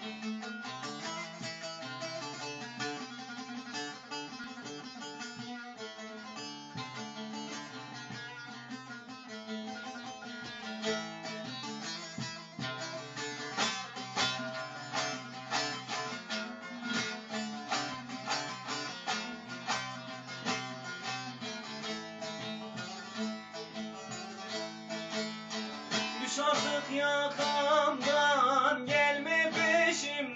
Düş artık yakamdan gelme Kardeşim